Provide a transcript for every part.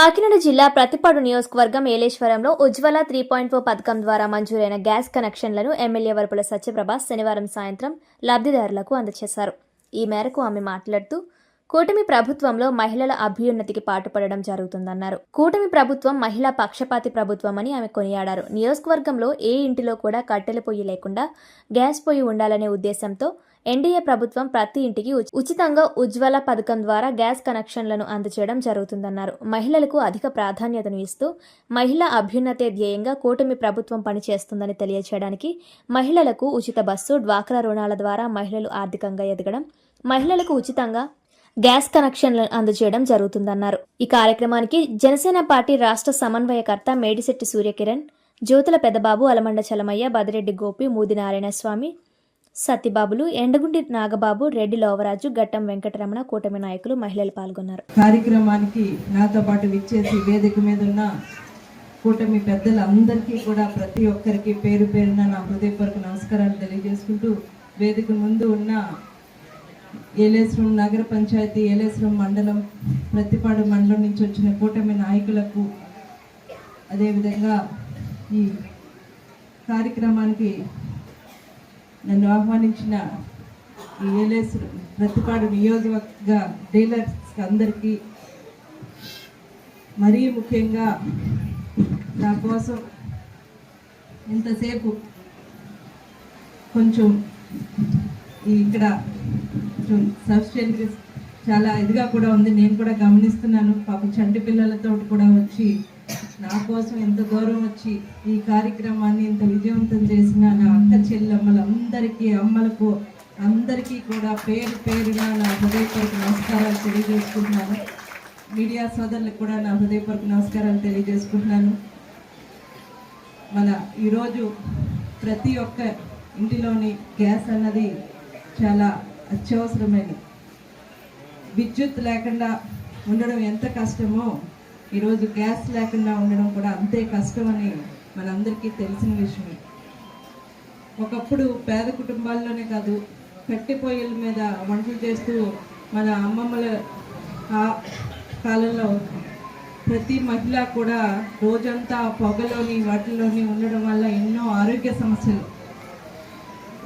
కాకినాడ జిల్లా ప్రతిపాడు నియోజకవర్గం ఏలేశ్వరంలో ఉజ్వల త్రీ పాయింట్ ఫోర్ పథకం ద్వారా మంజూరైన గ్యాస్ కనెక్షన్లను ఎమ్మెల్యే వరపుల సత్యప్రభ శనివారం సాయంత్రం లబ్ధిదారులకు అందజేశారు. ఈ మేరకు ఆమె మాట్లాడుతూ కూటమి ప్రభుత్వంలో మహిళల అభ్యున్నతికి పాటుపడడం జరుగుతుందన్నారు. కూటమి ప్రభుత్వం మహిళా పక్షపాతి ప్రభుత్వం అని ఆమె కొనియాడారు. నియోజకవర్గంలో ఏ ఇంటిలో కూడా కట్టెల పొయ్యి లేకుండా గ్యాస్ పొయ్యి ఉండాలనే ఉద్దేశంతో ఎన్డీఏ ప్రభుత్వం ప్రతి ఇంటికి ఉచి- ఉచితంగా ఉజ్వల పథకం ద్వారా గ్యాస్ కనెక్షన్లను అందజేయడం జరుగుతుందన్నారు. మహిళలకు అధిక ప్రాధాన్యతను ఇస్తూ మహిళా అభ్యున్నతే ధ్యేయంగా కూటమి ప్రభుత్వం పనిచేస్తుందని తెలియజేయడానికి మహిళలకు ఉచిత బస్సు డ్వాక్రా రుణాల ద్వారా మహిళలు ఆర్థికంగా ఎదగడం మహిళలకు ఉచితంగా గ్యాస్ కనెక్షన్లను అందజేయడం జరుగుతుందన్నారు. ఈ కార్యక్రమానికి జనసేన పార్టీ రాష్ట్ర సమన్వయకర్త మేడిశెట్టి సూర్యకిరణ్ జ్యోతుల పెద్దబాబు అలమండ చలమయ్య బదిరెడ్డి గోపి మూది నారాయణస్వామి సత్యబాబులు ఎండగుండి నాగబాబు రెడ్డి లోవరాజు గట్టం వెంకటరమణ కూటమి నాయకులు మహిళలు పాల్గొన్నారు. కార్యక్రమానికి నాతో పాటు విచ్చేసి వేదిక మీద ఉన్న కూటమి పెద్దలందరికీ కూడా ప్రతి ఒక్కరికి పేరు పేరున నా హృదయపూర్వక నమస్కారాలు తెలియజేసుకుంటూ వేదిక ముందు ఉన్న ఏలేశ్వరం నగర పంచాయతీ ఏలేశ్వరం మండలం ప్రతిపాడు మండలం నుంచి వచ్చిన కూటమి నాయకులకు అదేవిధంగా ఈ కార్యక్రమానికి నన్ను ఆహ్వానించిన ఈ ఏలేశ్వరం ప్రతిపాడు నియోజకవర్గ డీలర్స్ అందరికీ మరీ ముఖ్యంగా నా కోసం ఇంతసేపు కొంచెం ఇక్కడ కొంచెం సబ్స్టెంట్ చాలా ఇదిగా కూడా ఉంది. నేను కూడా గమనిస్తున్నాను. పాప చంటి పిల్లలతో కూడా వచ్చి నా కోసం ఎంత దూరం వచ్చి ఈ కార్యక్రమాన్ని ఇంత విజయవంతం చేసిన నా అక్క చెల్లెమ్మలందరికీ అమ్మలకు అందరికీ కూడా పేరు పేరున నా హృదయపూర్వక నమస్కారాలు తెలియజేసుకుంటున్నాను. మీడియా సోదరులకు కూడా నా హృదయపూర్వక నమస్కారాలు తెలియజేసుకుంటున్నాను. మన ఈరోజు ప్రతి ఒక్క ఇంటిలోని గ్యాస్ అన్నది చాలా అత్యవసరమైనది. విద్యుత్ లేకుండా ఉండడం ఎంత కష్టమో ఈరోజు గ్యాస్ లేకుండా ఉండడం కూడా అంతే కష్టమని మనందరికీ తెలిసిన విషయమే. ఒకప్పుడు పేద కుటుంబాల్లోనే కాదు కట్టె పొయ్యిల మీద వంటలు చేస్తూ మన అమ్మమ్మల ఆ కాలంలో ప్రతి మహిళ కూడా రోజంతా పొగలోని వాటిలోని ఉండడం వల్ల ఎన్నో ఆరోగ్య సమస్యలు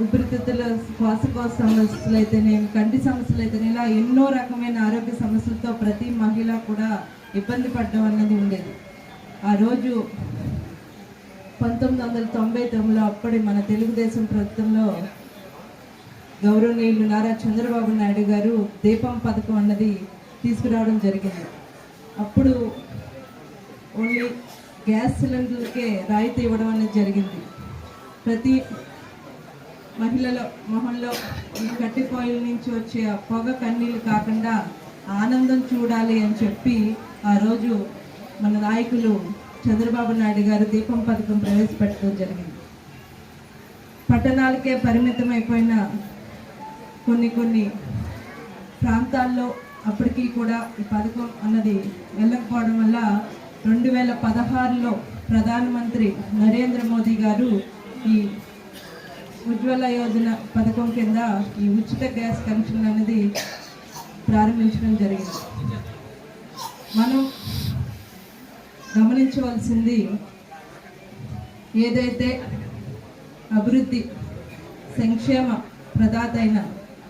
ఊపిరితిత్తుల శ్వాసకోశ సమస్యలు అయితేనేమి కంటి సమస్యలు అయితేనే ఇలా ఎన్నో రకమైన ఆరోగ్య సమస్యలతో ప్రతి మహిళ కూడా ఇబ్బంది పడడం అన్నది ఉండేది. ఆ రోజు పంతొమ్మిది వందల తొంభై తొమ్మిదిలో అప్పటి మన తెలుగుదేశం ప్రభుత్వంలో గౌరవనీయులు నారా చంద్రబాబు నాయుడు గారు దీపం పథకం అన్నది తీసుకురావడం జరిగింది. అప్పుడు ఓన్లీ గ్యాస్ సిలిండర్లకే రాయితీ ఇవ్వడం అనేది జరిగింది. ప్రతి మహిళల మొహంలో ఈ కట్టిపోయిల నుంచి వచ్చే పొగ కన్నీళ్ళు కాకుండా ఆనందం చూడాలి అని చెప్పి ఆ రోజు మన నాయకులు చంద్రబాబు నాయుడు గారు దీపం పథకం ప్రవేశపెట్టడం జరిగింది. పట్టణాలకే పరిమితం అయిపోయిన కొన్ని కొన్ని ప్రాంతాల్లో అప్పటికీ కూడా ఈ పథకం అన్నది వెళ్ళకపోవడం వల్ల రెండు వేల పదహారులో ప్రధానమంత్రి నరేంద్ర మోదీ గారు ఈ ఉజ్వల యోజన పథకం కింద ఈ ఉచిత గ్యాస్ కనెక్షన్ అనేది ప్రారంభించడం జరిగింది. మనం గమనించవలసింది ఏదైతే అభివృద్ధి సంక్షేమ ప్రదాత అయిన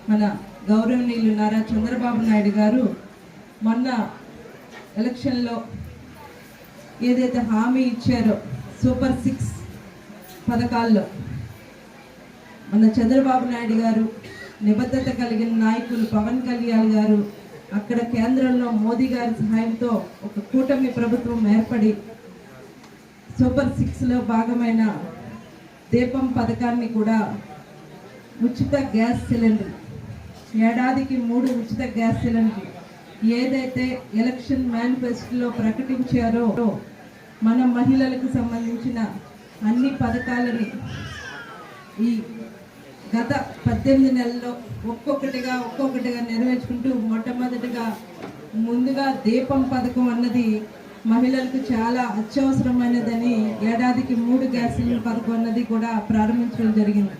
మన గౌరవనీయులు నారా చంద్రబాబు నాయుడు గారు మొన్న ఎలక్షన్లో ఏదైతే హామీ ఇచ్చారో సూపర్ సిక్స్ పథకాల్లో మన చంద్రబాబు నాయుడు గారు నిబద్ధత కలిగిన నాయకులు పవన్ కళ్యాణ్ గారు అక్కడ కేంద్రంలో మోదీ గారి సహాయంతో ఒక కూటమి ప్రభుత్వం ఏర్పడి సూపర్ సిక్స్లో భాగమైన దీపం పథకాన్ని కూడా ఉచిత గ్యాస్ సిలిండర్ ఏడాదికి మూడు ఉచిత గ్యాస్ సిలిండర్ ఏదైతే ఎలక్షన్ మేనిఫెస్టోలో ప్రకటించారో మన మహిళలకు సంబంధించిన అన్ని పథకాలని ఈ గత పద్దెనిమిది నెలల్లో ఒక్కొక్కటిగా ఒక్కొక్కటిగా నెరవేర్చుకుంటూ మొట్టమొదటిగా ముందుగా దీపం పథకం అన్నది మహిళలకు చాలా అత్యవసరమైనదని ఏడాదికి మూడు గ్యాస్ సిలిండర్ పథకం అన్నది కూడా ప్రారంభించడం జరిగింది.